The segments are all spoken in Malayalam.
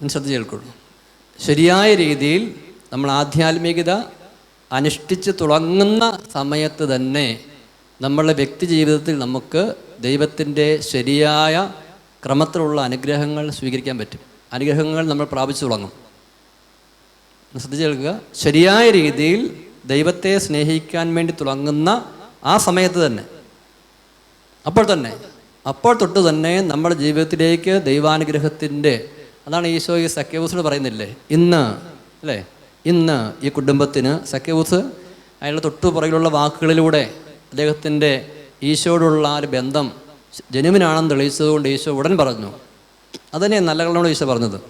ഒന്ന് ശ്രദ്ധിച്ച് കേൾക്കുള്ളൂ ശരിയായ രീതിയിൽ നമ്മൾ ആധ്യാത്മികത അനുഷ്ഠിച്ച് തുടങ്ങുന്ന സമയത്ത് തന്നെ നമ്മളുടെ വ്യക്തി ജീവിതത്തിൽ നമുക്ക് ദൈവത്തിന്റെ ശരിയായ ക്രമത്തിലുള്ള അനുഗ്രഹങ്ങൾ സ്വീകരിക്കാൻ പറ്റും. അനുഗ്രഹങ്ങൾ നമ്മൾ പ്രാപിച്ചു തുടങ്ങും. ശ്രദ്ധിച്ച് കേൾക്കുക ശരിയായ രീതിയിൽ ദൈവത്തെ സ്നേഹിക്കാൻ വേണ്ടി തുടങ്ങുന്ന ആ സമയത്ത് തന്നെ അപ്പോൾ തന്നെ അപ്പോൾ തൊട്ട് തന്നെ നമ്മുടെ ജീവിതത്തിലേക്ക് ദൈവാനുഗ്രഹത്തിന്റെ അതാണ് ഈശോ ഈ സഖ്യവൂസിനോട് പറയുന്നില്ലേ? ഇന്ന് അല്ലേ? ഇന്ന് ഈ കുടുംബത്തിന് സഖ്യവൂസ് അയാളുടെ തൊട്ടു പുറകിലുള്ള വാക്കുകളിലൂടെ അദ്ദേഹത്തിന്റെ ഈശോയോടുള്ള ആ ഒരു ബന്ധം ജനുവിനാണെന്ന് തെളിയിച്ചതുകൊണ്ട് ഈശോ ഉടൻ പറഞ്ഞു. അതന്നെ നല്ലകളോട് ഈശോ പറഞ്ഞത്.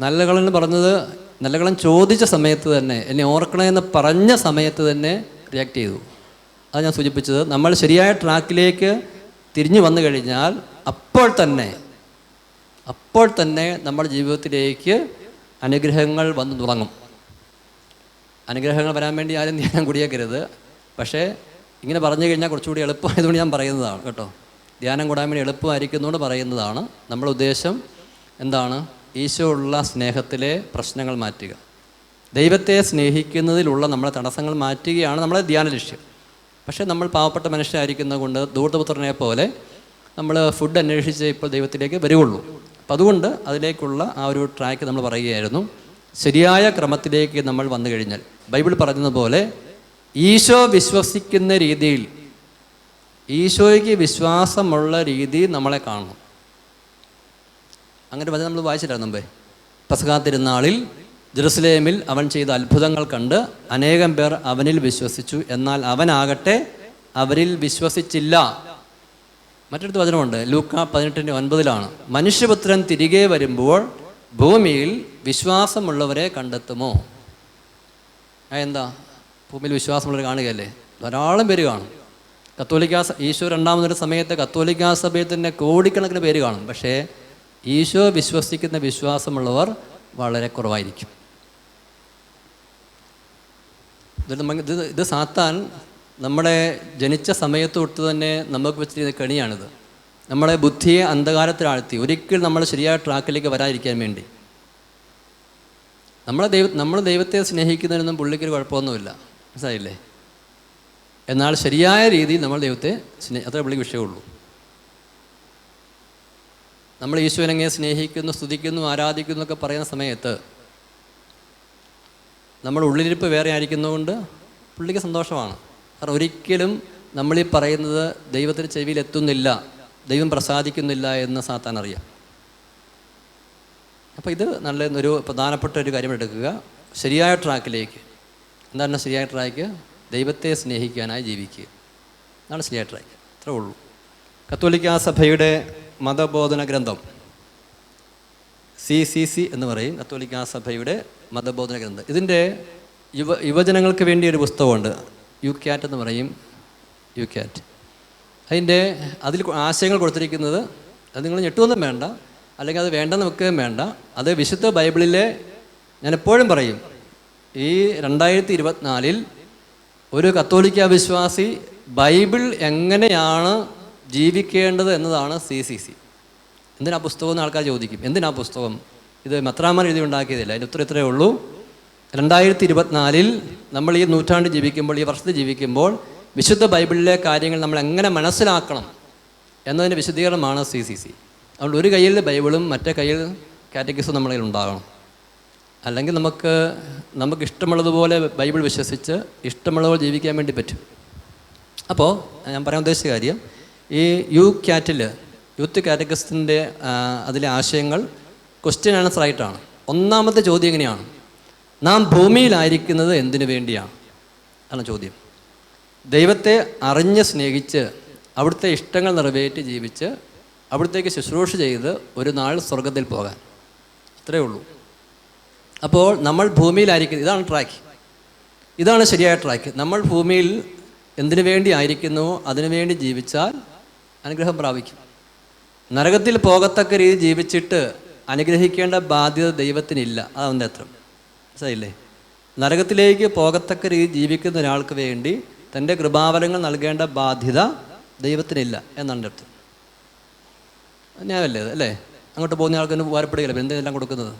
നല്ലകളെന്ന് പറഞ്ഞത് നല്ലകളം ചോദിച്ച സമയത്ത് തന്നെ എന്നെ ഓർക്കണമെന്ന് പറഞ്ഞ സമയത്ത് തന്നെ റിയാക്ട് ചെയ്തു. അത് ഞാൻ സൂചിപ്പിച്ചത്. നമ്മൾ ശരിയായ ട്രാക്കിലേക്ക് തിരിഞ്ഞു വന്നു കഴിഞ്ഞാൽ അപ്പോൾ തന്നെ അപ്പോൾ തന്നെ നമ്മുടെ ജീവിതത്തിലേക്ക് അനുഗ്രഹങ്ങൾ വന്നു തുടങ്ങും. അനുഗ്രഹങ്ങൾ വരാൻ വേണ്ടി ആരും ധ്യാനം കൂടിയേക്കരുത്. പക്ഷേ ഇങ്ങനെ പറഞ്ഞു കഴിഞ്ഞാൽ കുറച്ചുകൂടി എളുപ്പമായതുകൊണ്ട് ഞാൻ പറയുന്നതാണ് കേട്ടോ. ധ്യാനം കൂടാൻ വേണ്ടി എളുപ്പമായിരിക്കുന്നതുകൊണ്ട് പറയുന്നതാണ്. നമ്മുടെ ഉദ്ദേശം എന്താണ്? ഈശോ ഉള്ള സ്നേഹത്തിലെ പ്രശ്നങ്ങൾ മാറ്റുക. ദൈവത്തെ സ്നേഹിക്കുന്നതിലുള്ള നമ്മളെ തടസ്സങ്ങൾ മാറ്റുകയാണ് നമ്മളെ ധ്യാന ലക്ഷ്യം. പക്ഷേ നമ്മൾ പാവപ്പെട്ട മനുഷ്യരായിരിക്കുന്നത് കൊണ്ട് ദൂർത്തപുത്രനെ പോലെ നമ്മൾ ഫുഡ് അന്വേഷിച്ച് ഇപ്പോൾ ദൈവത്തിലേക്ക് വരുവുള്ളൂ. അപ്പം അതുകൊണ്ട് അതിലേക്കുള്ള ആ ഒരു ട്രാക്ക് നമ്മൾ പറയുകയായിരുന്നു. ശരിയായ ക്രമത്തിലേക്ക് നമ്മൾ വന്നു കഴിഞ്ഞാൽ ബൈബിൾ പറയുന്നത് പോലെ ഈശോ വിശ്വസിക്കുന്ന രീതിയിൽ ഈശോയ്ക്ക് വിശ്വാസമുള്ള രീതി നമ്മളെ കാണണം. അങ്ങനെ വചനം നമ്മൾ വായിച്ചിട്ടാണ് മുമ്പേ. പസകാ തിരുനാളിൽ ജെറുസലേമിൽ അവൻ ചെയ്ത അത്ഭുതങ്ങൾ കണ്ട് അനേകം പേർ അവനിൽ വിശ്വസിച്ചു. എന്നാൽ അവനാകട്ടെ അവരിൽ വിശ്വസിച്ചില്ല. മറ്റൊരു വചനമുണ്ട്. ലൂക്ക പതിനെട്ടിന്റെ ഒൻപതിലാണ്. മനുഷ്യപുത്രൻ തിരികെ വരുമ്പോൾ ഭൂമിയിൽ വിശ്വാസമുള്ളവരെ കണ്ടെത്തുമോ? എന്താ ഭൂമിയിൽ വിശ്വാസമുള്ളവർ കാണുകയല്ലേ? ധാരാളം പേര് കാണും. കത്തോലിക്കാ ഈശോ രണ്ടാമതൊരു സമയത്ത് കത്തോലിക്കാ സഭയിൽ തന്നെ കോടിക്കണക്കിന് പേര് കാണും. പക്ഷേ ഈശോ വിശ്വസിക്കുന്ന വിശ്വാസമുള്ളവർ വളരെ കുറവായിരിക്കും. ഇത് ഇത് സാത്താൻ നമ്മുടെ ജനിച്ച സമയത്ത് തൊട്ട് തന്നെ നമുക്ക് വെച്ചിരിക്കുന്ന കെണിയാണിത്. നമ്മളെ ബുദ്ധിയെ അന്ധകാരത്തിലാഴ്ത്തി ഒരിക്കൽ നമ്മൾ ശരിയായ ട്രാക്കിലേക്ക് വരാതിരിക്കാൻ വേണ്ടി. നമ്മളെ ദൈവ നമ്മൾ ദൈവത്തെ സ്നേഹിക്കുന്നതിനൊന്നും പുള്ളിക്കൊരു കുഴപ്പമൊന്നുമില്ല. മനസ്സിലായില്ലേ? എന്നാൽ ശരിയായ രീതിയിൽ നമ്മൾ ദൈവത്തെ സ്നേഹ അത്ര പുള്ളിക്ക് വിഷയമുള്ളൂ. നമ്മൾ ഈശ്വരനെ സ്നേഹിക്കുന്നു സ്തുതിക്കുന്നു ആരാധിക്കുന്നു ഒക്കെ പറയുന്ന സമയത്ത് നമ്മൾ ഉള്ളിലിരിപ്പ് വേറെ ആയിരിക്കുന്നതുകൊണ്ട് പുള്ളിക്ക് സന്തോഷമാണ്. കാരണം ഒരിക്കലും നമ്മളീ പറയുന്നത് ദൈവത്തിന് ചെവിയിൽ എത്തുന്നില്ല ദൈവം പ്രസാദിക്കുന്നില്ല എന്ന് സാത്താൻ അറിയാം. അപ്പോൾ ഇത് നല്ല ഒരു പ്രധാനപ്പെട്ട ഒരു കാര്യം എടുക്കുക. ശരിയായ ട്രാക്കിലേക്ക്. എന്താണ് ശരിയായ ട്രാക്ക്? ദൈവത്തെ സ്നേഹിക്കാനായി ജീവിക്കുക. അതാണ് ശരിയായ ട്രാക്ക്. അത്രേ ഉള്ളൂ. കത്തോലിക്ക സഭയുടെ മതബോധന ഗ്രന്ഥം. സി സി സി എന്ന് പറയും കത്തോലിക്ക സഭയുടെ മതബോധന ഗ്രന്ഥം. ഇതിന്റെ യുവ യുവജനങ്ങൾക്ക് വേണ്ടി ഒരു പുസ്തകമുണ്ട്. യു ക്യാറ്റ് എന്ന് പറയും. U cat. അതിന്റെ അതിൽ ആശയങ്ങൾ കൊടുത്തിരിക്കുന്നത് അത് നിങ്ങൾ ഞെട്ടുമൊന്നും വേണ്ട. അല്ലെങ്കിൽ അത് വേണ്ടെന്ന് വെക്കുകയും വേണ്ട. അത് വിശുദ്ധ ബൈബിളിലെ ഞാൻ എപ്പോഴും പറയും. ഈ രണ്ടായിരത്തി ഇരുപത്തിനാലിൽ ഒരു കത്തോലിക്ക വിശ്വാസി ബൈബിൾ എങ്ങനെയാണ് ജീവിക്കേണ്ടത് എന്നതാണ് സി സി സി. എന്തിനാ പുസ്തകം എന്ന് ആൾക്കാർ ചോദിക്കും. എന്തിനാ പുസ്തകം? ഇത് മെത്രാമാൻ എഴുതി ഉണ്ടാക്കിയതില്ല അതിന് ഉത്തരം ഇത്രയേ ഉള്ളൂ. രണ്ടായിരത്തി ഇരുപത്തിനാലിൽ നമ്മൾ ഈ നൂറ്റാണ്ട് ജീവിക്കുമ്പോൾ ഈ വർഷത്തിൽ ജീവിക്കുമ്പോൾ വിശുദ്ധ ബൈബിളിലെ കാര്യങ്ങൾ നമ്മൾ എങ്ങനെ മനസ്സിലാക്കണം എന്നതിന്റെ വിശദീകരണമാണ് സി സി സി അതുകൊണ്ട് ഒരു കയ്യിൽ ബൈബിളും മറ്റേ കയ്യിൽ കാറ്റഗിസും നമ്മളിൽ ഉണ്ടാകണം. അല്ലെങ്കിൽ നമുക്ക് നമുക്ക് ഇഷ്ടമുള്ളതുപോലെ ബൈബിൾ വിശ്വസിച്ച് ഇഷ്ടമുള്ളതുപോലെ ജീവിക്കാൻ വേണ്ടി പറ്റും. അപ്പോൾ ഞാൻ പറയാൻ ഉദ്ദേശിച്ച കാര്യം ഈ യു ക്യാറ്റിൽ യൂത്ത് കാറ്റഗറിസ്റ്റിന്റെ അതിലെ ആശയങ്ങൾ ക്വസ്റ്റ്യൻ ആൻസർ ആയിട്ടാണ്. ഒന്നാമത്തെ ചോദ്യം എങ്ങനെയാണ്? നാം ഭൂമിയിലായിരിക്കുന്നത് എന്തിനു വേണ്ടിയാണ്? ആണ് ചോദ്യം. ദൈവത്തെ അറിഞ്ഞ് സ്നേഹിച്ച് അവിടുത്തെ ഇഷ്ടങ്ങൾ നിറവേറ്റി ജീവിച്ച് അവിടുത്തേക്ക് ശുശ്രൂഷ ചെയ്ത് ഒരു നാൾ സ്വർഗത്തിൽ പോകാൻ. അത്രയേ ഉള്ളൂ. അപ്പോൾ നമ്മൾ ഭൂമിയിലായിരിക്കുന്നത് ഇതാണ് ട്രാക്ക്. ഇതാണ് ശരിയായ ട്രാക്ക്. നമ്മൾ ഭൂമിയിൽ എന്തിനു വേണ്ടി ആയിരിക്കുന്നുവോ അതിനു വേണ്ടി ജീവിച്ചാൽ അനുഗ്രഹം പ്രാപിക്കും. നരകത്തിൽ പോകത്തക്ക രീതി ജീവിച്ചിട്ട് അനുഗ്രഹിക്കേണ്ട ബാധ്യത ദൈവത്തിനില്ല. അതാണ് അത്ര മനസ്സിലായില്ലേ? നരകത്തിലേക്ക് പോകത്തക്ക രീതി ജീവിക്കുന്ന ഒരാൾക്ക് വേണ്ടി തന്റെ കൃപാവലങ്ങൾ നൽകേണ്ട ബാധ്യത ദൈവത്തിനില്ല എന്നാണ് എന്റെ അർത്ഥം. ന്യായമല്ലേ അല്ലേ? അങ്ങോട്ട് പോകുന്ന ആൾക്കൊന്നും ഉപകാരപ്പെടുകയില്ല എന്തെല്ലാം കൊടുക്കുന്നത്?